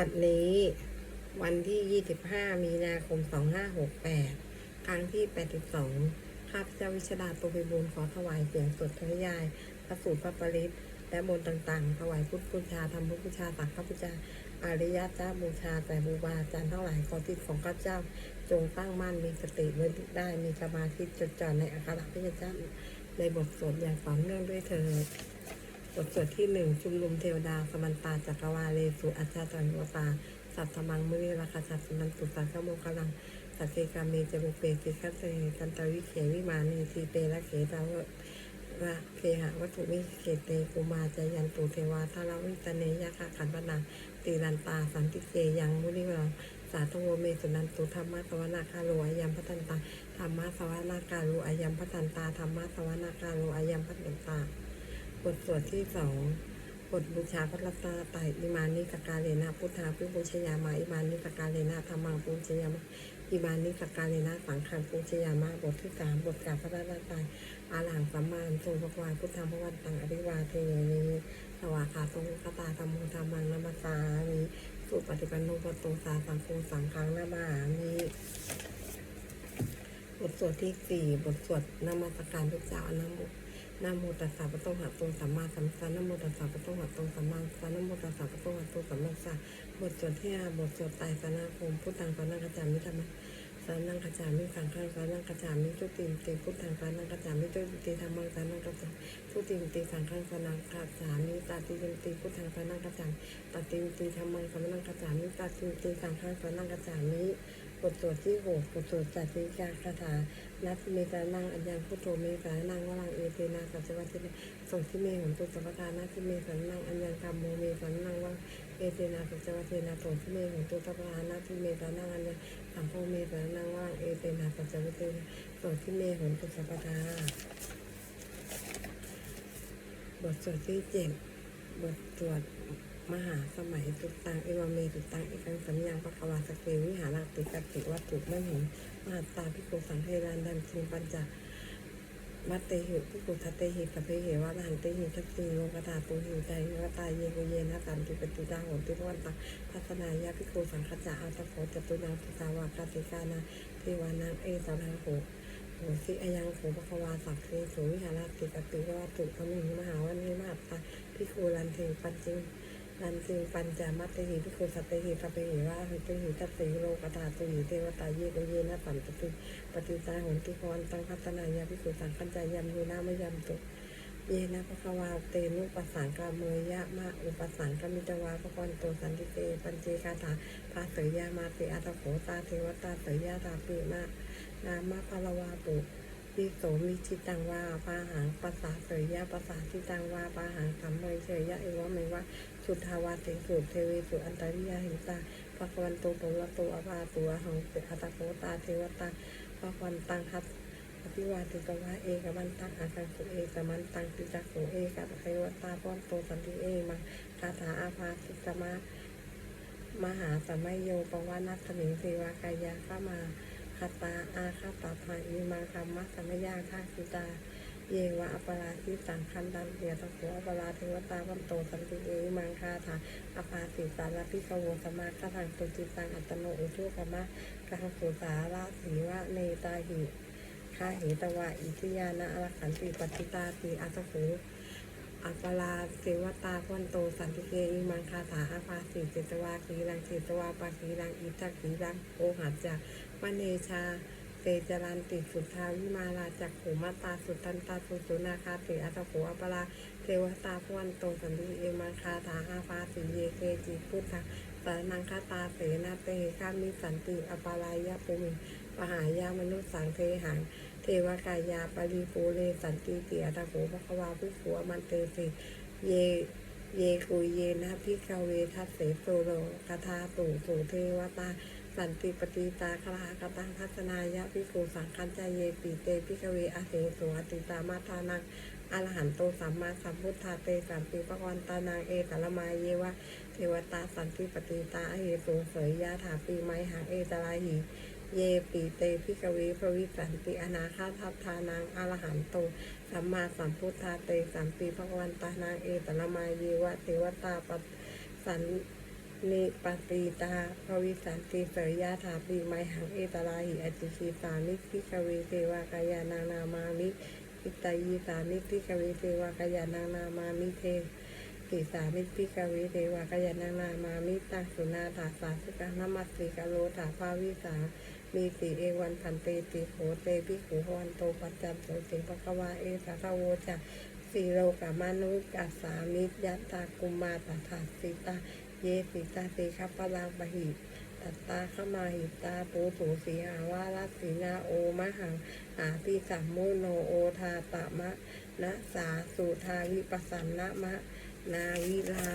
บัดนี้ วันที่ 25 มีนาคม 2568 ครั้งที่ 82 ข้าพเจ้าวิชดาตุภิบูลขอถวายเสียงสดทยายพระสูตรพระปริตและมนต์ต่างๆ ถวายพุทธบูชาธรรมบูชาสังฆบูชาอริยเจ้าบูชาแต่บูบาอาจารย์ทั้งหลายขอทิศของข้าพเจ้า จงตั้งมั่นมีสติไว้ได้มีสมาธิจดจ่อในอัคระพระเจ้าในบทสวดอย่างต่อเนื่องด้วยเถิด บทสวดที่หนึ่งชุมนุมเทวดา สมันตาจักรวาเลสุอาจาจันวตา สัตตมังมุนีราคาสัตนันตุสังขโมกลัง สัตเกกามีจมุเปติคัสเสกันตวิเขวิมานีทีเตระเขตาวะระเคหะวัตถุวิเขเตกุมาจายันตุเทวาทาราวิตเนยะคะขันปนาตีรันตาสันติเกยังมุนิวราสาธุโวเมสุนันตุธรรมะสวนาคาโลอายัมพัตันตาธรรมะสวนาคาโลอายัมพัตันตาธรรมะสวนาคาโลอายัมพัตันตา บทสวดที่สองบทบูชาพระรัตนตรัยอิมานิสกาเลนะพุทธาพิบูชยามาอิมานิสกาเลนะธรรมังปูชยามาอิมานิสกาเลนะสังฆังปูชยามาบทที่สามบทกราพระรัตนตรัยอาหลังสัมมาทรงพระวาพุทธังพระวันตังอริวาเทนีสวาขาทรงคตาธรรมโมธรรมังนามาสามิสุปฏิปันโนปตงสาสังโฆสังฆังนามามิบทสวดที่สี่บทสวดนมัสการพระเจ้าอนะโม นะโมตัสสะพระโตหะโตสัมมาสัมพุทธะนะโมตัสสะพระโตหะโตสัมมาสัมพุทธะนะโมตัสสะพระโตหะโตสัมมาสัมพุทธะบทสวดที่ห้าบทสวดไตรสนาคมพุทธังสานังกระจามิธรรมสานังกระจามิสังฆังสานังกระจามิทุติมติพุทธังสานังกระจามิทุติธรรมังสานังกระจามิทุติมติสังฆังสานังกระจามิตาติมติพุทธังสานังกระจามิตติมติธรรมังสานังกระจามิตาติมติสังฆังสานังกระจามิ บทสวดที่หกบทสวดจัตติกาคาถานัทเมตานังอัญญังพุทโธเมตานังวรังเอเตนาสัจวัตเตนะส่งที่เมของตุสัพพานัทเมสันนังอัญญังกรรมโมเมสันนังวังเอเตนาสัจวัตเตนะส่งที่เมของตุสัพพานัทเมตานังอัญญังสัมโพเมสันนังวังเอเตนะสัจวัตเตนะส่งที่เมของตุสัพพทาบทสวดที่เจ็ดบทสวด มหาสมัยตุตังเอวเมตุตังเอกังสัญญังปะกวาสเกวิหาราติกติวัตถุไม่เห็นมหาตาพิโกสังเทรันดันทิงปัญจมัตเตหิพิโกทัตเตหิสัพเพเหวะระหันเตหิทัตติโลกตาตุหิใจวตาเยโกเยนะตันติปติตาโหติพวันตังทัศนายาพิโกสังขจาอาตโขจตุนังสุสาวากาติกานาเทวานังเอสารังโหโหสิอายังโหปะควาสักเทสุวิหารติกติวัตถุพมิงมหาวันนิมาตาพิโกรันเทปัญจิง นันติปัญจมัตติหิพิโกสัตติหิสัพเพหิวะหิติหิทัตติโลกตาตุหิเทวตาเยกเยนะตันตติปฏิจาโหนติพรตังพัฒนายาพิโกสังขัญจายามโยนามยามตุเยนะภควาเตนุปสังกาเมยะมะอุปสังกมิจวาพระวันโตสันติเตปัญเจคาถาภาเสยามาติอัตโขตาเทวตาเสยาตาปินะนามะพลวาตุวิโสมิจิตังวาปาหังภาษาเสยยะภาษาทิตังวาปาหังสัมเมยเสยยะเอวะเมวะ สุทธาวาติสุเทวีสุอันตริยาหิตาภควันโตโตละโตอภาตัวหังเปอัตโกตาเทวตาภควันตังคัตอภิวาติกวะเอกมันตังอาคังสุเอกมันตังปิจักสุเอกะเทวตาป้อมโตสันติเอมังคาถาอาภาสิกมะมหาสัมมโยปวานัสมิงเทวากายาข้ามาคาตาอาคาตาภาอิมาคัมมัสสมยาคาคิตา เยวะอปราทิสังคันดันเดียตะโขอปราเทวตาวันโตสันติเอมังคาถาอปาสิสารพิกโวสมาคทังตุจิตังอัตโนอุทุกมะกังสุสาราสีวะเนตาหิคาหิตวะอิทิยานะอรขันติปฏิตาติอัตโขอัปราเทวตาวันโตสันติเกอิมังคาถาอาภาสิเจตวาคีรังเจตวาปาคีรังอิทักขีรังโอหัจจากมเนชา เตจรันติสุทธาวิมาลาจักขุมาตาสุตันตาสุสุนาคาติอัตโขอปราเทวตาพวันโตสันติเอมังคาถาอาฟาสิเยเคจิพุทธาสานังคาตาเสนาเตคามิสันติอปรายะปุมิปหายามนุษย์สังเทหังเทวกายาปริปูเรสันติเตียตะโขภควาภิขุอมันเตสิเยเยกุยเยนะพิกเวทัสเสโสโรกทาตุสุเทวตา สันติปฏิตาคลากตังทัศนายะพิโกสังคัญจเยปีเตพิกเวอาเสสุอติตามาทานังอรหันโตสัมมาสัมพุทธาเตสัมปีปะวันตานางเอตละมาเยวะเทวตาสันติปฏิตาเหสุเสยยะถาปีไมหังเอตลาหิเยปีเตพิกเวพระวิสันติอนาคาทัพทานังอรหันโตสัมมาสัมพุทธาเตสัมปีพระวันตานางเอตละมาเยวะเทวตาปสัน นิปติตาภวิสันติเสยยาถาปีไมหังเอตลาหิอจิชีสานิพิกเวเทวากายานานามานิอิตายีสานิพิกเวเทวากายานานามานิเทติสานิพิกเวเทวากายานานามานิตังสุนาถาสาสุกานามัสสิกโลถาภาวิสามีสีเอวันพันเตติโหเตปิโขวันโตปัจจันโสสิงปะกวาเอสาคโวจะสีโลกามานุกัสสามิยัตตากุมาตถาสิตา เยสิตาสีคัปปะลังปะหิตัตตาข้ามาหิตาปูสูสีหาวาลสีนาโอมหังหาพิสัมมุโนโอทาตะมะนะสาสุทาวิปสันนะมะ นาวิลา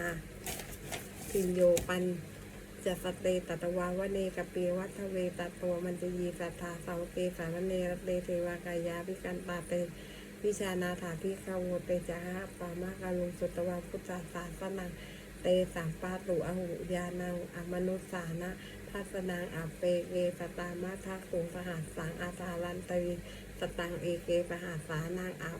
พินโยปันจะสเตตตวาวเนกเปียวัฒเวตตัวมันจะยีสัทธาสาวเกสารเนรเตเทวากายาพิกันตาเตวิชานาถาพิคาโวเตจาหะปามากาลุงสุตวาพุทธาสาสนัง เตสัมปาตุอหุยานังอมนุสสานะทัสนังอาเปเกสตามาทักขุงสหัสสังอาทารันตีสตังเอเกสหัสสานังอัป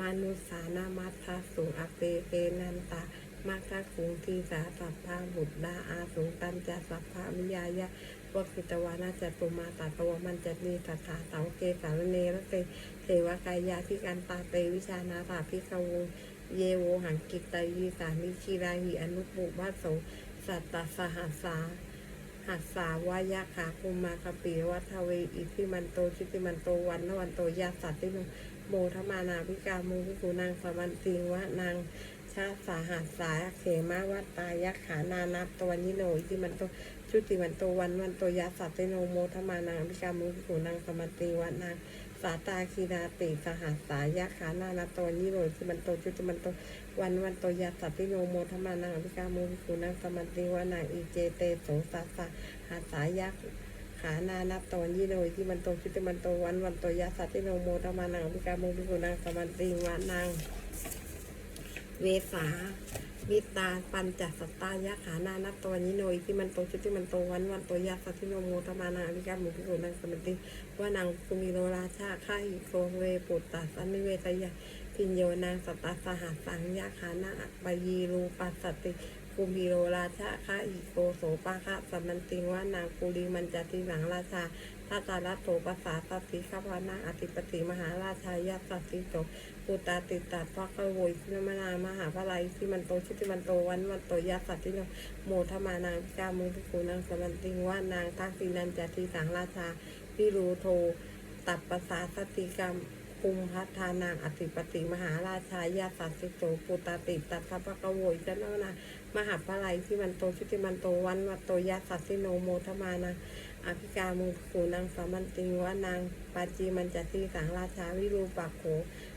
มนุสานามัทธาสุอเปเกนันตามัคคะคุงทีสาสัพพาบุตรดาอาสุงตันจะสัพพามิยายะวกิตวานาจตุมาตาตวมันจะมีสัทธาเสาเกสารเนรเตเทวกายาพิกันตาเตวิชานาถาพิกวง เยโวหังกิตตยีสามิชีราหิอนุปุวาโสสัตตสหัสสาหัสสาวายะขาคุมาคปีวัทเวอิทิมันโตชิติมันโตวันนวันโตยาสัตติโนโมทมานาพิกามุพิกุนางสมันติงวะนางชาสาหัสสาเขมาวัตตายักขานานับตวันยิโนอิที่มันโตชุติมันโตวันวันโตยัสสัตติโนโมทมานาพิกามุพิกุนางสมันติงวะนาง สาตาคีนาติสหัสสายักขานานับตวันยิโนอิมันโตชุติมันโตวันวันโตยาสัตติโนโมธรรมานาพิกามุพิกุนังสมันติวานางอีเจเตโสสาสสะหัสสายักขานานับตอนยี่โนยที่มันโตชิติมันโตวันวันโตยาสัตติโนโมธรรมานังพิกาโมพิกุนังสมันติวานัง เวสามิตาปัญจสัตตายะขานานับตอนยี่โนยที่มันโตชิติมันโตวันวันโตยาสัตติโนโมตมานังพิกาโมพิกุนังสมันติว่านังคุมิโนราชาข้าหิโกเวปุตตาสันนิเวตยาพิญโยนางสัตตาสหัสสังยาขานาปยีรูปัสสติกุมีโรราชาคะอิโกโสปาคะสัมมันติว่านางกุลีมันจติหลังราชาทัตตารัตโตภาษาสัตติข้านาอธิปติมหาราชายาสัตติโต ตตาติตัดพระกโวยพิมนามหาพระไลที่มันโตชุติมันโตวันวันโตยาสัตติโนโมทมานางพิกามุพิกูนางสมันติงว่านางทักษินันจติสังราชาพิรูโท ตัดภาษาสติกรรมภูมิพัฒนางอธิปติมหาราชายาสัตสิโตปุตตาติตัดพระปะกโวยจันนนามหาปลายที่มันโตชุติมันโตวันวัตโตยาสัตสิโนโมทมานาอภิกามุขูนางสามันติงวานางปาจีมันจัตีสังราชาวิรูปักโข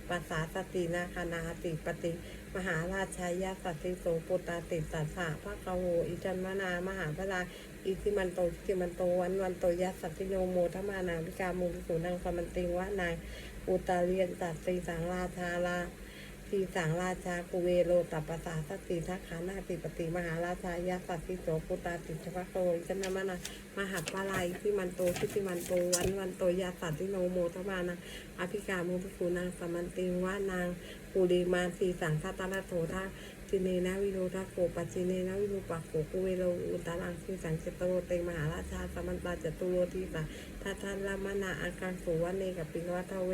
ปัสสาสตินาคานาติปติ มหาราชายาสัตสิโสปุตตาติตัสสะพระกโวอิจันมนามหาพลาอิทิมันโตทิมันโตวันวันโตยาสัตติโนโมทมานาวิกามุขูนางสมันติงวะนายอุตาเรียนตัดตีสังราชาลา ทีสังราชากุเวโรตัปปะสาสติทักขานาติปติมหาราชายาสัตติโสปุตาติชพะโตยจันนมนามหาปลายที่มันโตที่ที่มันโตวันวันโตยาสัตติโนโมทมานะอภิกามุภิคูนางสมันติว่านางปุริมาสีสังคตระโถทา จิเนนะวิโรทาโกปัจจิเนนะวิรูปักโกกุเวโรอุตารังสีสังเจตโรเตมหาราชาสมันตาจตุโรทีสาทัทันละมนาอาการสุวรรณเนกับปิงวัทเว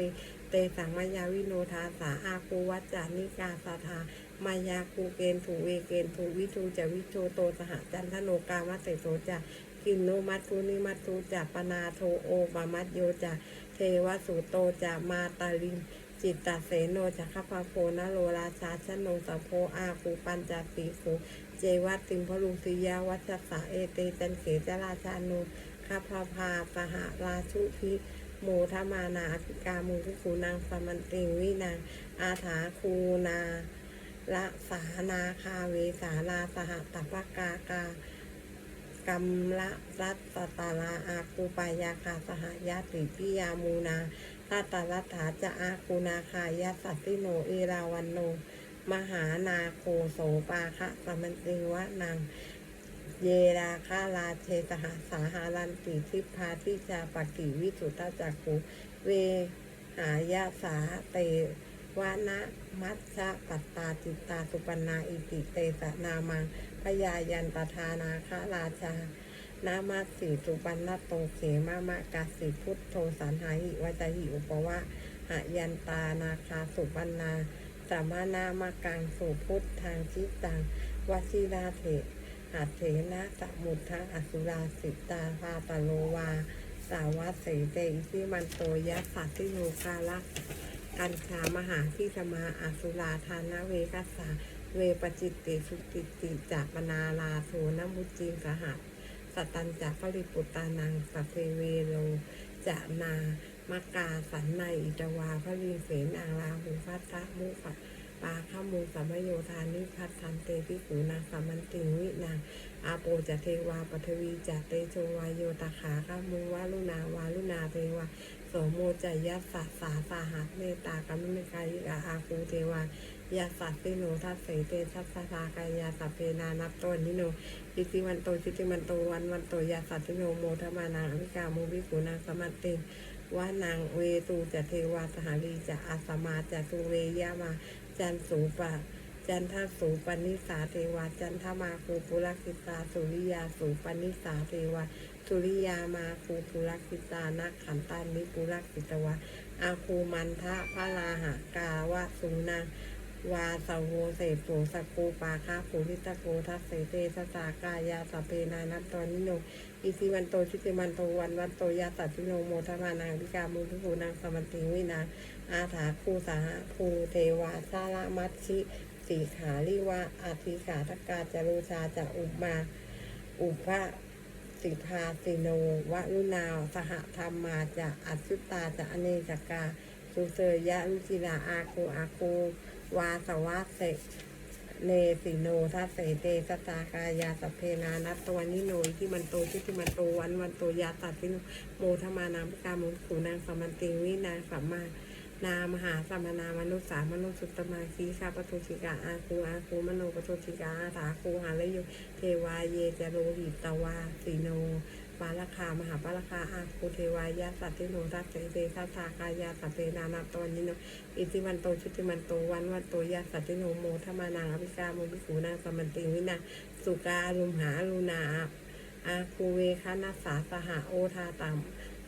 เตสังมายาวิโนทาสาอาคูวัจจานิกาสาธามายาคูเกณฑถูเวเกณฑถูวิทูจะวิโชโตสหจันทโนกามะเตโสจะกินโนมัตทุนิมัตทุจะปนาโทโอบามัตโยจะเทวสุโตจะมาตาลิม จิตตเสโนจะขพาโพนโลราชาชนโนสัพโพอาคูปัญจสีโขเจวัตติมพลุสิยาวัชสะเอเตจันเขจราชานุข้าพาพาสหราชุพิโมทมานาอภิกามุทิคูนางสมันติงวินางอาถาคูนาละสานาคาเวสาลาสหตัปกากากรรมละรัตตตาลาอาคูปายาคาสหยาติพิยามูนา ตาตาลัตถาจะอาคูนาคายาสัตติโนเอราวันโน มหานาโคโสปาคะสมันติวะนางเยราคาลาเชตหาสาหารันติทิพาทิจาปกิวิสุตตาจักขุเวหายาสาเตวานะมัชชะปัตตาจิตตาสุปนาอิติเตสะนามังพยายันตทานาคาราชา นามาสีสุปันนโตเขมามะกาสิพุทโธสันหาหิวัจหิอุปวะหะยันตานาคาสุปันนาสามานามะกังสุพุทธังชิตังวชิราเถหัตเถนะสมุทธังอสุราสิตาพาตโลวา สาวัสเสเตอิสิมันโตยัสสัตติโลกาละกัญชามหาที่สมาอสุราธานะเวกัสสาเวปจิตติสุติติจากปนาลาโสนมุจีสหัส สตันจากปริปุตตานังสัพเพเวโลจะนามกาสันในอิตวาพระลินเสนางลาหูพัสทธมุขะปาขมูสัมโยธานิพัทธันเตปิกูนาสัมมันติงวินางอาโปจะเทวาปทวีจะเตโชวายโยตขาขมูวาลุนาวาลุนาเทวาโสโมจยัสสะสาสาหัสเมตากรรมนิกายิกาอาคูเทวายาสัตติโนทัสเสเตทัสสากายาสัพเพนานับต้นนิโน อิติวันโตจิติมันโตวันวันโตยาสัตติโนโมทมานาอวิกาโมวิกุนาสมัตติว่านางเวตูจะเทวาสหารีจะอาสมาจะตุเวยามาจันสูปะจันทสูปนิสาเทวาจันทมาคูปุรคิตาสุริยาสูปนิสาเทวาสุริยามาคูปุรคิตานักขันตานิปุรคิตวะอาคูมันทะพระลาหากาวะสุนาง วาสาวโวเสโสสกกูปาคาภูริตโกทัสเสเตสสากายาสเพนานัตตนิโนอิสิวันโตชิติมันโตวันวันโตยาสัติโนโมทมานังพิกามุทุภูนางสมันติวินาอาถาคูสาภูเทวาชาละมัชชิสีขาลิวะอาทิขาทกาจารุชาจะอุมา อุปะสิภาสิโนวะรุนาว สหธรรมมาจะอัจจุตาจะอเนจกาสุเสยยะลุจิลาอาคูอาคู วาสวะเสเนสิโนทัสเสเตสตากายาสเพนานัตตวนิโนที่มันโตชิที่มันโตวันวันโตยาตัดสิโนโมทมานามิกามุขูนางสมันติงวินางสัมมานามหาสัมมนามนุษสามนุษสุตตมาคีคาปทุชิกาอาคูอาคูมโนปทุชิกาอาถาคูหาลโยเทวาเยเจโรหิตวาสีโน ปาลคามหาปาลคาอาคูเทวายาสัตติโนทัสเสเตทัสากายาสัพเพนานาตวันนิโนอิติวันโตชุติมันโตวันวันโตยาสัตติโนโมทมานาอภิกาโมวิสูนาสมันติวินาสุกาอรุมหาอรุณาอาคูเวคานาสาสหาโอทาตัม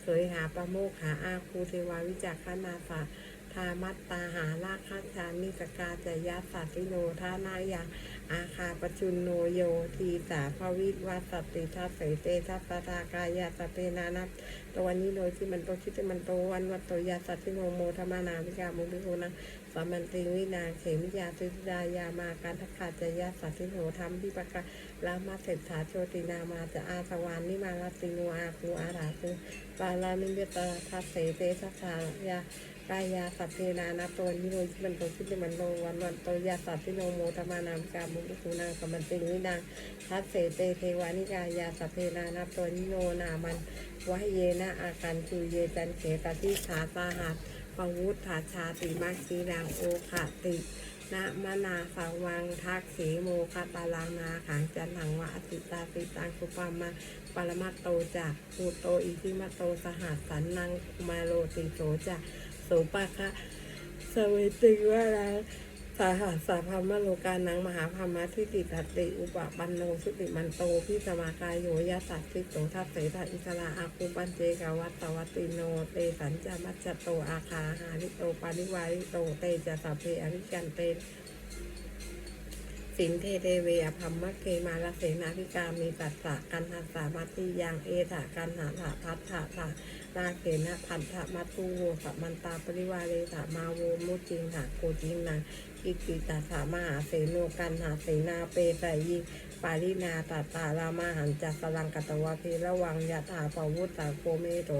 เสยหาประโมคหาอาคูเทวาวิจักขนาสาทามัตตาหาราคัจานิสกาจยาสัตติโนทานายัง อาคาปชุนโนโยทีสาภวิวาสติทัสเสเตทัสสะทากายาสเพนานัตตัวนี้โดยที่มันโตชิดมันโตวันวัตโตยาสัตติโนโมธรรมานาวิกามุทิโกนังสามันติวินาเขมิยาติดายามาการทักขาจยาสัตติโนธรรมพิปกะลามาเศรษาโชตินามาจะอาสวานนิมาลาติโนอาคูอาราคูปาลามิเบตาทัสเสเตทัสสายา กายาสัพเนานาตัวนิโรธิมันโตชิติมันโตวันวันโตยาสัตติโนโมธรรมานาวิกามุทิโกนังสามันติวินาทัสเสเตเทวานิกายาสัพเนานาตัวนิโนนามันวะเยนะอาการจูเยจันเขตติขาสาหัสปวุฒาชาติมาคีนางโอขะตินะมนาสังวังทักเขโมคาตาลางนาขังจันหังวะอติตาติตังสุปามาปรมาโตจากภูโตอิทิมาโตสหัสสันนังมาโลติโสจะโสปะคะสเวติวะราสาหัสสาพามโลกานังมหาพามาทิติตัตติอุปปันโนสุติมันโตพิสมากายโยยะสัตติโสทัสเสทอิสระอาคุปันเจกาวัตตวัติโนเตสัญจามัจจโตอาคาหาริโตปานิวาริโตเตจะสัพเพอริกันเตสินเทเทเวอภัมมะเคมาลเสนาธิกามีตัสสะกันหัสสามัตติยังเอถากันหาถาพัทธะถา นาเขนะพันธะมัตตุโวสัมมันตาปริวาเรถามาโวมุจิงหาโกจิงนาอิติตาสามหาเสโนกันหาเสนาเปสายิปารินาตาตารามาหันจัสลังกตวะเพระวังยะถาปวุตตาโกเมโต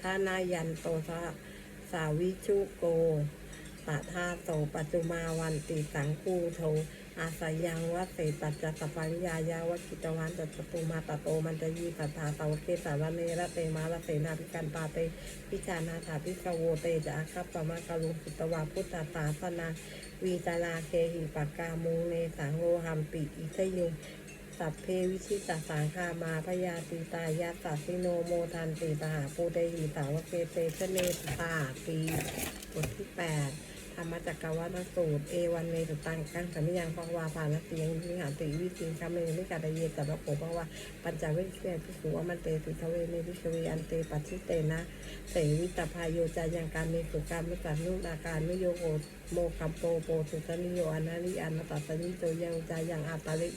ทานายันโตสะสาวิชุโกปะทาโตปัจจุมาวันติสังคูโท อาศัยยังวัดเศษตัจจะสปัญญายาวกิตวันจัตตุมาตโตมันจะยีปัฏฐาสาวเกสารเนระเตมาละเสนาพิกันตาเตพิจานาถาพิกโวเตจะอาคัปปมะกะลุสุตวาพุทธศาสนาวีตาลาเคหิปากกามุงเนสังโลหัมปิอิทยุงสัพเพวิชิตาสังคามาพยาติตายาสัสสิโนโมทันติตาหาปูเตหิสาวเกเตชเนตาตีบทที่แปด รรมจักกวัตสูตรเอวันเมตตังกังสัมมิยังฟังวาภานเตียงวิหารติวิสิงคำเมนิกาตเยตัพโขภวาปัญจเวชเชพิสุวมันเตสิทเวเมพิชเวอันเตปัสสิเตนะเสวิตพายโยจายังการเมสุการมุตันุนาการนุโยโก โมคัมโปโปสุตนิโยอนาลิอานาตัสนิโตยังจายังอาตาลิ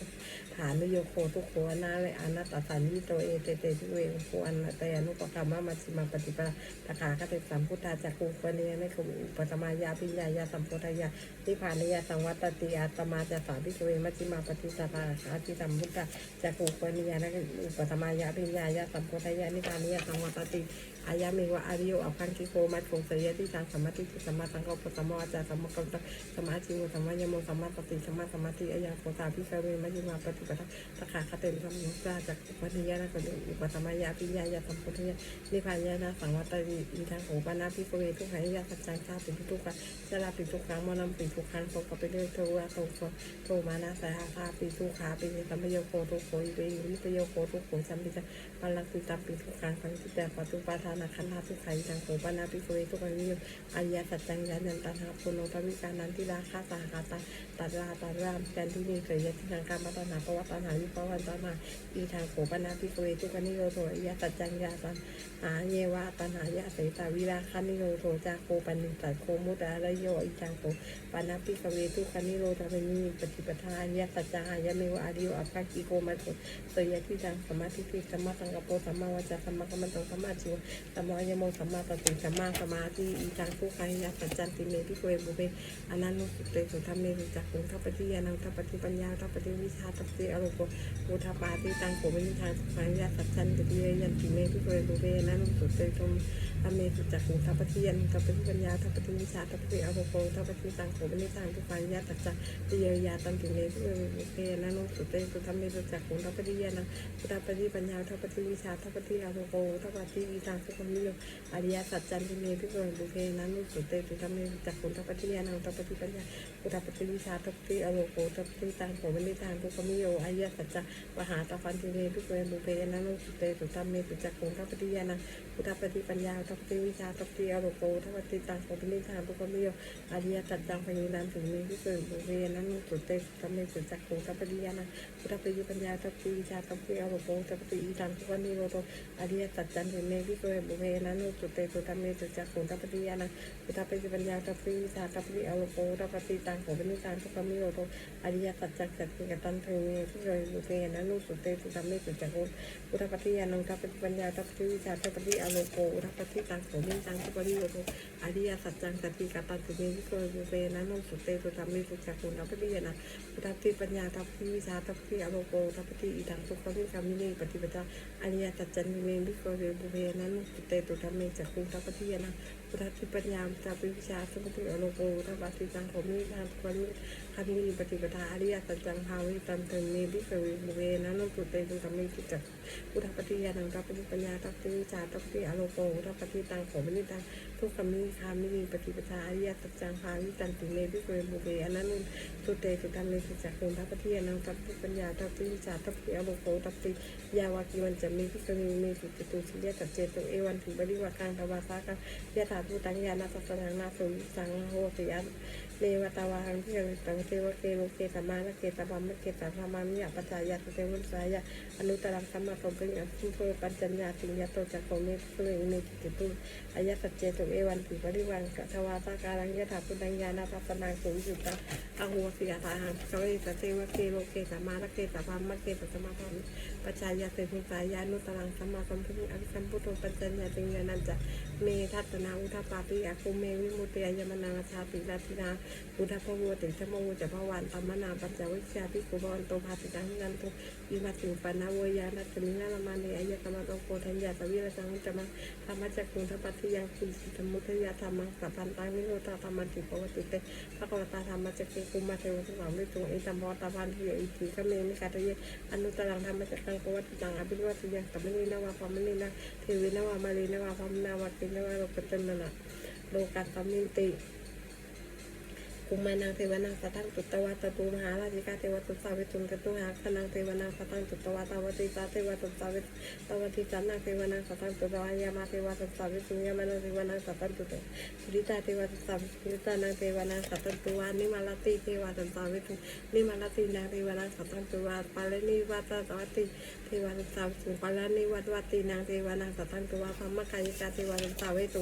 ฐานุโยโคทุกโคอนาเลอานาตัสนิโตเอเตเตทุเวโคอันเตอนุปกรรมมัชฌิมาปฏิปทาตถาคติสัมพุทธาจักขุปเนียในขอุปตมายาปิญญายาสัมพุทธายานิพพานิยาสังวัตติอาตมาจาสาพิเวมัชฌิมาปฏิสัทธาอาติสัมพุทธาจักขุปเนียในอุปตมายาปิญญายาสัมพุทธายานิพานิยาสังวัตติ อายามีวะอาริโยอภังคิโกมัดคงเสียที่ทางสมาธิที่สมมาสังกปสัมมาจารสัมมากัมตสมาจิโมสัมมายโมสัมมาปฏิสัมมาสมาธิอายาโคตาพิเศษมัจจิมาปฏิปทาตถาคติธรรมนุสาจากวัฏยานะกดุอุปสมายาปิญญายาสัมพุทธยานิพพานยานาสังวัตติอิทางโอปานาพิกเวทุกขัยาสัจจังชาติทุกขังชราปิทุกขังมนัมปิทุกขังโตกไปเรื่อยโทวะโตโตโทมานาสาหาคาปิทุกขาปิสัมปโยโคทุกโคอิเววิปโยโคทุกโคสัมปิจ ปัลลังติตัมปิทุกขังสังจิแต่ปัตุปาทานาคันธาทุขัยทางโอปนาพิโกเวทุกขังนิยมอายาสัจจังยานันตันหาปุโนปวิการนันทิราคาสาหาตาตัดราตัดรามจันทินีเสยยที่ทางการปัตนาปวัตนาวิปวันตนาอีทางโอปนาพิโกเวทุกขังนิโรโทอายาสัจจังยาตันหาเยวะตันหายะเสตาวิราคันิโรโทจาโคปันนิสัยโคมุตระโยอิจังโตปนาปิกเวทุคานิโรธาเปนิปฏิปทาญะสัจจายะเมวะอาริโยอัปปะกิโกมัตโตเสยทิจังสมาธิทิสมมาสังกัปโปสัมมาวาจาสัมมากัมมันโตสัมมาชิวสัมมายโมสัมมาปฏิสัมมาสมาธิอิจังทุกขายะสัจจันติเมพิโกเวบุเปอนันตุสุเตสุธรรมเมสุจักขุงทัปปิยานังทัปปิปัญญาทัปปิวิชาทัปปิอารโกมุทปาติตังโกมินทางสุขังยะสัจจันติเมยันติเมพิโกเวบุเปอนันตุสุเตสุ ธรรมเมสุจักขุงทัปปฏิยนทัปปฏิปัญญาทัปปฏิวิชาทัปปฏิอารโกทัปปฏิตังโกมินิทางสุขังยะสัจจันติเยยาตันติเมพิโกเวเปอนันตุสุเตสุธรรมเมสุจักขุงทัปปฏิยานังทัปปฏิปัญญาทัปปฏิวิชาทัปปฏิอารโกทัปปฏิวิตังสุขมิโยอริยสัจจันติเมพิโกรบุเพนันุสุเตตุธรรมเมจักขุนทัปปฏิยานังทัปปฏิปัญญาพุทธปฏิวิชาทัปปฏิอโลโกทัปปฏิตังโขมินิทานทุกขมิโยอริยสัจจะมหาตาฟันติเมพิโกรบุเพนันุสุเตตุธรรมเมตุจักขุนทัปปฏิยานัง พุทธปฏิปัญญาทัปปฏิวิชาทัปปฏิอโลโกทัปปฏิตังโขมินิทานทุกมิโยอาริยสัจจังพยินันถึงเมพิโกรบุเพนันุสุดเตตุธรรมเมตุจักขุนทัปปฏิยานังพุทธปฏิปัญญาทัปปฏิวิชาทัปปฏิอโลโกทัปปฏิอีตังทุกมิโยโตอาริยสัจจันติเมพิโกรบุเพนันุสุดเตตุธรรมเมตุจักขุนทัปปฏิยานังพุทธปฏิปัญญาทัปปฏิวิชาทัปปฏิอโลโกทัปปฏิตังโขมินิทานทุกมิโยโตอาริยสัจจังสัจจิกตันถึงเมพิโกรบุเพนันุสุดเตตุธรรมเมตุจักขุนพุทธปฏิยานังทัปปฏิปัญญาทัปปฏิวิชาทัปปฏิอโลโกรัปปฏิตังโสมิตังสุปริโยโกอริยสัจจังสัจจิกตันถึงเมวิโกรบุเวนันุสุเตตุธรรมเมตุจักขุนทัปปฏิยนังพุทธปฏิปัญญาทัพพิวิชาทัพพิอโลโกทัพพิอิทังทุกขวิกามินีปฏิปทาอริยสัจจันติเมวิโกเวบุเวนั้นสุเตตุธรรมเมจักคุทัพพิยนะ พุทธิปัญญาทัพพิวิชาทัพพิอโลโกทัพพิจังขมิทานทุกขวิคามินีปฏิปทาอริยสัจจังภาวิตันเตเมวิโกเวบุเพนั้นสุเตตุธรรมเมจักพุทธปฏิญาณทัพพิปัญญาทัพพิวิชาทัพพิอโลโกทัพพิตังขมิทาน ทุกขมิคามินีปฏิปทาอริยสัจจังภาวิตันติเมวิโกเวบุเพอนันนุสุเตสุตันเมสุจักขุนทัพเทียนังทัพพิปัญญาทัพพิวิชาทัพพิอโลโกทัพพิยาวากิวันจะมีพิกมีมีสุจตุชิยตัจเจตุเอวันถึงบริวากังทวาสากังยะถาภูตังยานาสัสนังนาสุสังโหติยันเมวตาวาหังที่ตังเทวเกโลเกตมานะเกตบัมเกตธรรมามิยปัจจายาสเทวุสายะอนุตรังสัมมาสัมปญญาสุโภปัญญาติยะโตจักโกเมสุเลเมจิตุอายะสัจเจตุเอวันถึงบริวังทวาสาการังยะถาภูตังยานาสัสนังสุวิตังอโหสิยาตาหังสวิสเทวเกโลเกสามาลเกสพามมะเกสสมาพามปัจจายาเสพุสายานุตรังสัมมาสัมพุทธอภิสัมพุทโธปัญจญญาติญานันจะเมทัตนาอุทปาปิอาคุเมวิมุตติยมนาชาติลาธินาอุทพวัวติธรรมวุจพวันธรรมนาปัญจวิชาพิกุบอลโตภาติตังนันโตวิมัติปนาวยานัตมินาลมาเนอายะตมะโตโกทัญญาสวิรสังจมังธรรมจักขุงทัปทิยังคุสิธรรมุทยาธรรมังสัพพันตังนิโรธาธรรมันติปวติเตพระกวตาธรรมจักรกุมาเทวสุขังวิตุอิตัมพอตาพันธิอิทิกเมมิกาตเยอนุตรังธรรมจักรังปวัตตังอภิวัตยังสัมมินาวาพามินาเทวินาวามาลีนาวาพามนาวาตินาวาโลกตันนะโลกัสสมินติ กุมานางเทวนางสัตังตุตวาตตูมหาราชิกาเทวตุสาวิตุนกตุหาคนังเทวนางสัตังตุตวาตาวติตาเทวตุสาวิตาวติจานังเทวนางสัตังตุตวายามาเทวตุสาวิตุยามานังเทวนางสัตังตุตสุริตาเทวตุสาวิสุริตานางเทวนางสัตังตุวานิมาลติเทวตุสาวิตุนิมาลตินางเทวนางสัตังตุวาปาลนิวาตตวติเทวตุสาวิตุปาลนิวัตวตินางเทวนางสัตังตุวาพมกายิกาเทวตุสาวิตุ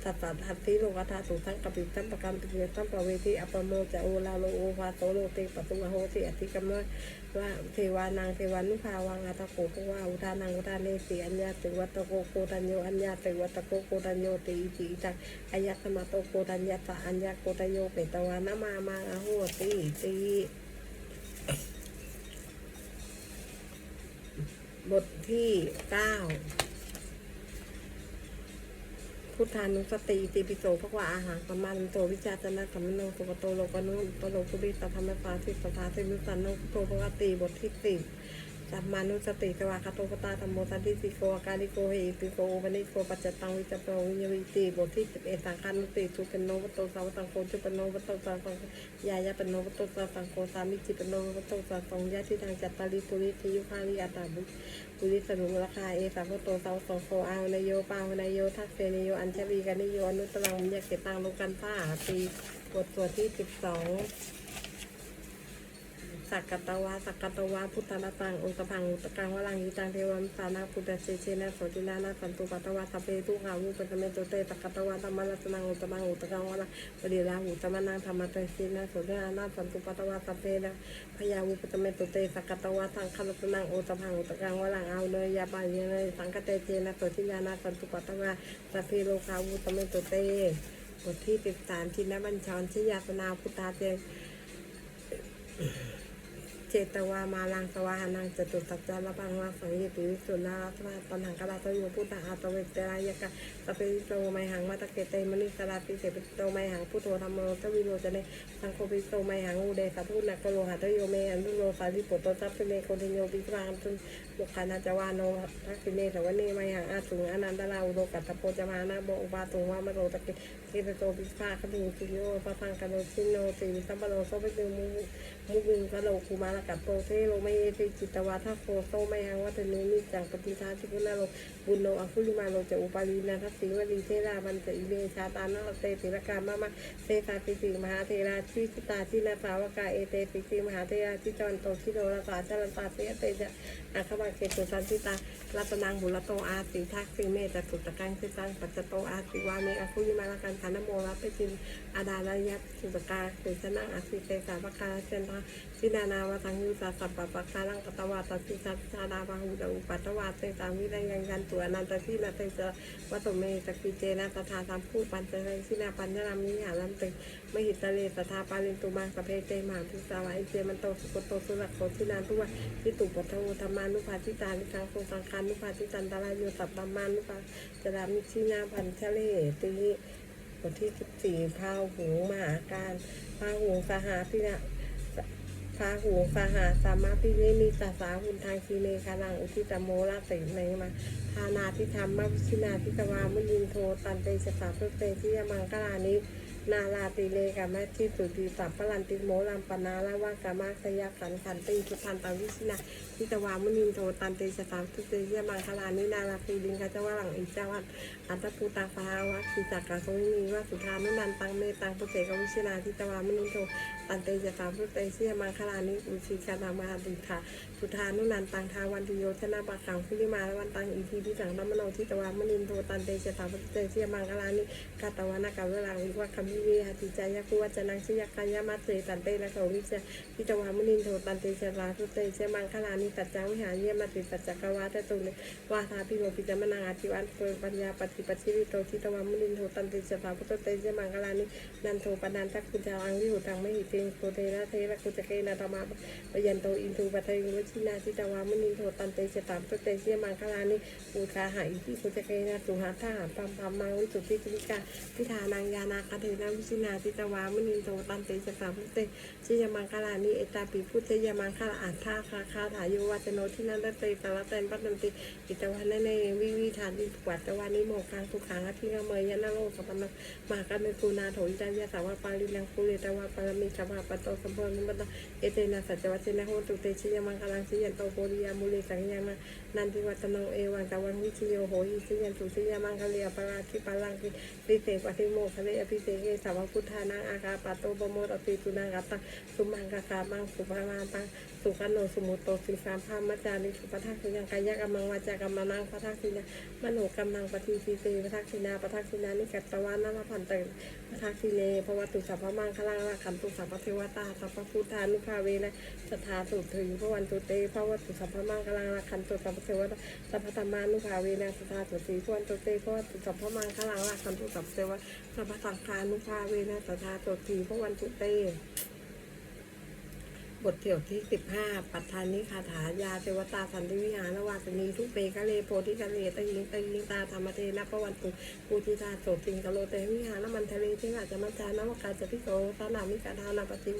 มเนนวาพามเนนวาเทเวนวามาเลนวาพามนาวาเกณเทวโลกัตตมิเตเตนะเตนะคาตนะเตนะหมูเตนะยาวะพามาโลกาขัตโตอภุคันติโลกธาตุสังกปิตัมปกรรมปิเยตัมปเวทีอัปโมจะโอลาโลโอภาโตโลเตปตุมโหติอธิกรรมว่าเทวานางเทวานุภาวังอัตโกภวาอุทานังอุทาเนติอัญญาติวัตโกโกตัญโยอัญญาติวัตโกโกตัญโยติอิจิจังอายะสมาโตโกตัญญาตอัญญาโกตโยเปตวานามามาอโหติติบทที่เก้า พุทธานุสติติปิโสภควาอาหารสัมมาลิโตวิจารณะสัมมโนสุปโตโลกนุตโลกุริตธรรมสาสิสภาสิมุสันโนพุทโตภวติบทที่สิบสัมมานุสติสวากาโตปตาธรรมโมสันติสิโกอาการิโกเฮอิปิโกโอปนิโกปัจจตังวิจโปวิยวิติบทที่สิบเอ็ดสังฆานุติทุเป็นโนวโตสาวตังโกจุปนโนวตโตสาสังยายาเป็นโนวโตสาสังโกสามิจิเป็นโนวโตสาสังยาทิทางจัตตาริปุริทิยุคาริอัตตาบุ ปุริสนุราคาเอสัพพโตสาวสองโฟอาวนาโยปาวนายโยทักเซนโยอัญชลีกันนิโยอนุตรังมิยเกตังลูกันป่าปีบทสวดที่สิบสอง สักกตวาสักกตวาพุทธนาตังอุตพังอุตกังวลังยิตังเทวมสานาพุทธเชเชนะโสตินานาสันตุปัตวาสเพทุขาวุปตเมโตเตสักกตวาธรรมรัตนังอุตมังอุตกังวลังปริลาหุตมนังธรรมเตสินะโสตินานาสันตุปัตวาสัพเพนะพยาวุปตเมโตเตสักกตวาสังฆรัตนังอุตพังอุตกังวลังเอาเนยยาบายเนยสังกเตเจนะโสตินานาสันตุปัตวาสเพโลกาวุตเมโตเตบทที่สิบสามทินบัญชรชยาสนาพุทธาเต เจตวามาลังสวาหานังจตุสัจจาระบังวาสังยติวิสุนารัตนาตันหังกะลาตโยพุทธาตเวเตรายกะสเปิโตไมหังมาตะเกเตมณิสลาติเสปิโตไมหังพุทโธธรรมโมตวิโรจเนสังโฆปิโตไมหังอุเดสะพุทธนักโลหะตโยเมอันตุโลสาริปุตโตสัพพเมโกติโยปิสรามตุ บุคานาจวานโนทักษิเนสวเนไมหังอาสุงอนันตลาอุโลกัตโปจมานาโบอุบาตุงวามโรตะเกเกตโตปิสาคติสิโยปะทังกโนชิโนติสัมปโนโสเปตุมุมุกุงกะโลกุมาละกับโตเทโลไม่เอติจิตวาทาโคโตไม่หังวัตเนนิจังปฏิทาชิกุนาโลบุญโนอคุลิมาโลจะอุปาลีนาทัสสิวลีเทราบันจะอิเมชาตานาเตติรกามะมะเตสาติสิมหาเทราชิจิตาชินาสาวกาเอเตติสิมหาเทราชิจวันโตชิโนราสาชลันตาเตเตจะอาคมาเกตุสันติตารัตนังบุรโตอาติทักสิเมตตุตะกังสิตังปัจจโตอาติวาเมอคุลิมาลกันธนโมรับไปจินอาดาลยัตสุตกาเตชนะอาสิเตสาวกาเจนตา สินานาวสังยุสาสัพปะปะกาลังกตวาตัสสิสัจจาดาบาหุดอุปัตตวาเตสามิได้ยังยันตัวนันตสินาเตสวัตเมสกิเจนะตถาธรรมผู้ปัญจเรสินาปัญญารามิหาลันเตมหิตเลสทาปาลินตุมาสเพเตมหาทุสาวะอิเจมันโตสุกโตสุรักโตสินานทุวะทิตุปัทโวธรรมานุภาทิตานิสังโฆสังคานุภาทิตันตรายโยสัพพามานุภาจรามิชินาพันชะเลติบทที่สิบสี่พาหูมหาการพาหูสหาพินะ พาหูสหาสามาติเนมีตาสาหุนทางคีเนคาลังอุทิตโมลาเตในมาทานาทิธรรมมาวิชินาทิกวามุยินโทตันเตชะสาเพื่อเตที่ยมังกลานิ นาลาติเลกามาทิสุติสัพพลันติโมลัมปนาละวากามาสยาขันขันติทุพันตังวิชินาทิตวามุนินโทตันเตชะสาพุเตียมังคลานินาลาติลิงกาจวะหลังอิจาวัตอันตปูตังภาวะกิจักกะโสนิมีวะสุธานุนันตังเมตังพุเตกวิชินาทิตวามุนินโทตันเตจะสามพุเสียมังคลานิอุชิกานามาดิถาสุธานุนันตังทาวันติโยชนะปักขังพุริมาละวันตังอิทีพิสังรัมโนทิตวามนินโทตันเตจะสามพุเสียมังคลานิกาตวานากัเวลังวิวัคมิวิหติจายกุวัจนังชยกายามัตเตตันเตนะโสวิเชทิตวามุนินโทตันเตจะสามพุทธเสียมังคลานิตัจจังวิหารเยมาติตัจจกวาตตุเนวาทาพิโมปิจมนังอาทิวันเปปัญญาปฏิปัชิวิโตทิตวามุนินโทตันเตจะสามพุทธเสียมังคลานินันโทปนันทักกุจาอังวิหุตังไม่หิเตงโคเทระเทระกุจเกนาธรรมาปยันโตอินทูปัทยุวชินาทิตวามุนินโทตันเตชตามพุเตเสียมังคลานิปูคาหาอิทิกุจเกนาสุหาทาหาปัมปัมมังวิสุทธิจิกาพิธานางยานาคเทนาวิชินาทิตวามนินโตตันเตจะสาพุเตชิยมังคลานิเอตาปิพุทธยมังคลาอัฏฐาคาคาถาโยวัจโนทินันตเตตระเตนปัตตันติกิตวันนเนวิวิธานิปวัตตวานิโมกังทุขังอภิกเมยนะโลสัพพะมากันเมกูนาโถอิตายะสาวปาลิลังคุเลตวาปารมิสภาปโตสัมโพนิมัตเอเตนะสัจวัชนะโหตุเตชิยมังคลังชิยันโตโพริยามุเลสังยามานันทิวัตโนเอวังตะวันวิชิโยโหหิชิยันตุชิยมังคเลปราคิปาลังคิปิเสปฏิโมคะเลอภิเสเกสาวพุทธานังอาคาปโตปโมตติตุนังกัตตังสุมังกามังสุภามาตังสุขโนสุมุตโตสิสามพามัจจาริสุปทักษิยังกายกรรมังวาจากรรมนังปทักษินามโนกรรมังปฏิสีเตปทักษินาปทักษินานิกัตตวานาลพันเตปทักษิเนภวตุสัพพมังคลังละขันตุสัพพเทวตาสัพพพุทธานุภาเวนะสถาสุถึงพระวันตุเตภวตุสัพพมังคลังละขันตุสัพพเทวตาสัพพธรรมานุภาเวนะสถาสุสีพระวันตุเตภวตุสัพพมังคลังละขันตุสัพพเทวตาสัพพสังฆานุชาเวนะสัทธาสุสีพระวันตุเต บทเที่ยวที่สิบห้าปัฏฐานิคาถายาเทวตาสันติวิหารวาสนีทุเปกะเลโพธิกะเลตะยิงตะยิงตาธรรมเทนะปวันตุปูติตาโสติงกะโลเตวิหารมันทะเลเทวะจะมัจานวกาจะพิโสสนามิกาทานาปฏิ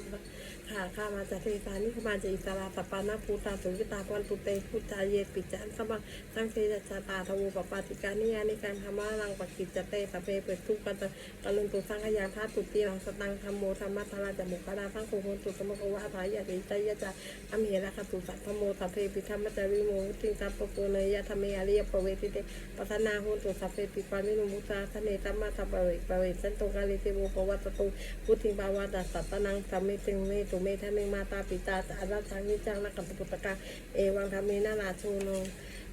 ขาข้ามาจะเทสานิขมาจะอิสราสปานาภูตาสุกิตาปวันตุเตพุทธาเยปิจันสมังสังเสจจตาทวูปปาติกานิยานิการธรรมารังปกิจจเตสเปเปิดทุกกันตะกะลุนตุสังขยาธาตุตีรังสตังธรรมโมธรรมะทาราจมุกดาสังโฆโหตุสมกวะทายาติตยจาอเมระคตุสัพพโมสัพเพปิธรรมจาริโมทิงสัพปโกเนยธรรมยาริยปเวทิเตปัสนาโหตุสัพเพปิปานิโนมุตาสเนตัมมาสัพเวปเวสันตงกาลิเทโมปวัตตุพุทธิบาวาดัสสัตตนังสัมเมติงเมตุเมทะเนมาตาปิตาอารัสังนิจังนักกัปปุตตะกาเอวังธรรมเมนาราโชโน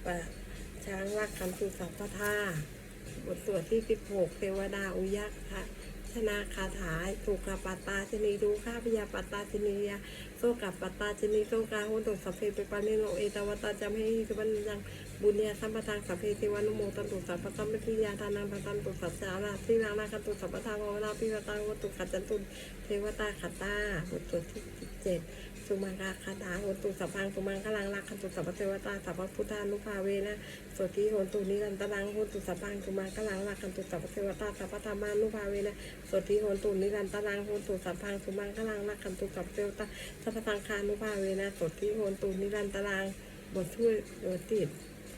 ปะช้างรักขันตุสัพพทาบทสวดที่สิบหกเทวดาอุยักษ์ค่ะ นะคาถาสุขปัตตาชนีดูข้าพยาปัตตาชนียาโซกับปัตตาชนิโซกาโหตุสัพเพปปานิโนเอตวัตตาจำให้สุบันยังบุญญาสัมปทานสัพเพเทวานุโมตันตุสัพพสัมปทิยาทานังปตันตุสัพสาราทินานาคันตุสัพพทาวราพิวตาวตุขัจจันตุเทวตาขัตตาบทสวดที่สิบเจ็ด สุมังคาคาตาโหตุสัพพังสุมังคลังลักขันตุสัพพเทวตาสัพพพุทธานุภาเวนะสวดที่โหตุนิรันตรังโหตุสัพพังสุมังคลังลักขันตุสัพพเทวตาสัพพธรรมานุภาเวนะสวดที่โหตุนิรันตรังโหตุสัพพังสุมังคลังลักขันตุสัพพเทวตาสัพพังคานุภาเวนะสวดที่โหตูนิรันตรังบทช่วยบทติด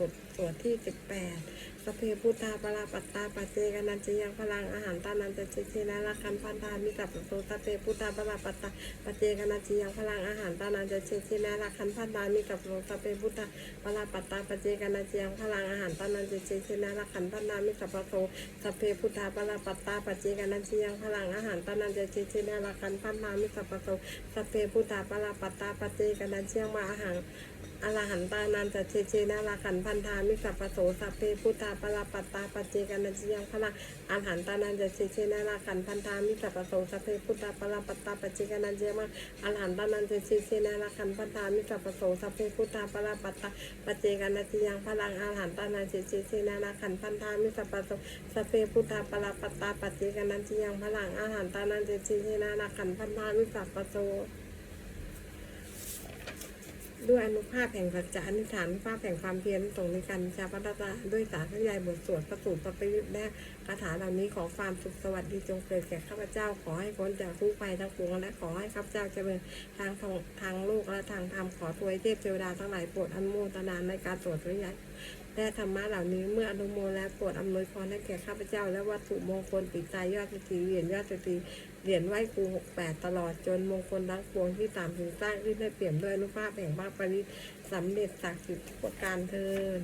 บทสวดที่สิบแปดสเพพุทธาปราปัตตาปัจเจกนันจะยังพลังอาหารตานันจะเชเชนะละคันพันธามิกับโสตเพพุทธาปราปัตตาปัจเจกนันจะยังพลังอาหารตานันจะเชเชนะละคันพันธามิกับโสตเพพุทธาปราปัตตาปัจเจกนันจะยังพลังอาหารตานันจะเชเชนะละคันพันธามิกับโสสเพพุทธาปราปัตตาปัจเจกนันจะยังพลังอาหารตานันจะเชเชนะละคันพันธามิกับโสสเพพุทธาปราปัตตาปเจกันันเชียงมาอาหัง อรหันตานันจะเชเชนาราขันพันธามิสัพปโสสัพเพพุทธาปราปัตตาปัจเจกันนันเชียงพลังอรหันตานันจะเชเชนาราขันพันธามิสัพปโสสัพเพพุทธาปราปัตตาปัจเจกันนันเชียงอรหันตานันจะเชเชนาราขันพันธามิสัพปโสสัพเพพุทธาปราปัตตาปัจเจกันนันเชียงพลังอรหันตานันจะเชเชนาราขันพันธามิสัพปโสสัพเพพุทธาปราปัตตาปัจเจกันนันเชียงพลังอรหันตานันจะเชเชนาราขันพันธามิสัพปโส ด้วยอนุภาพแห่งสัจจะอนิฐานภาพแห่งความเพียรตรงในการชาพัฒนาด้วยสาธยายบทสวดประสูตรประยุทธ์และคาถาเหล่านี้ขอความสุขสวัสดีจงเกิดแก่ข้าพเจ้าขอให้พ้นจากทุกภัยทั้งปวงและขอให้ข้าพเจ้าเจริญทางทางทางโลกและทางธรรมขอทวยเทพเทวดาทั้งหลายโปรดอนุโมทนาในการสวดวิญญาณและธรรมะเหล่านี้เมื่ออนุโมและโปรดอำนวยพรให้แก่ข้าพเจ้าและวัตถุมงคลปิดตายยอดสถีเหรียญยอดสถี เหรียญไหว้ครูหกแปดตลอดจนมงคลทั้งปวงที่ตามถึงสร้างขึ้นได้เปลี่ยนด้วยอนุภาพแห่งพระปริสำเร็จศักดิ์สิทธิ์ทุกประการเทิน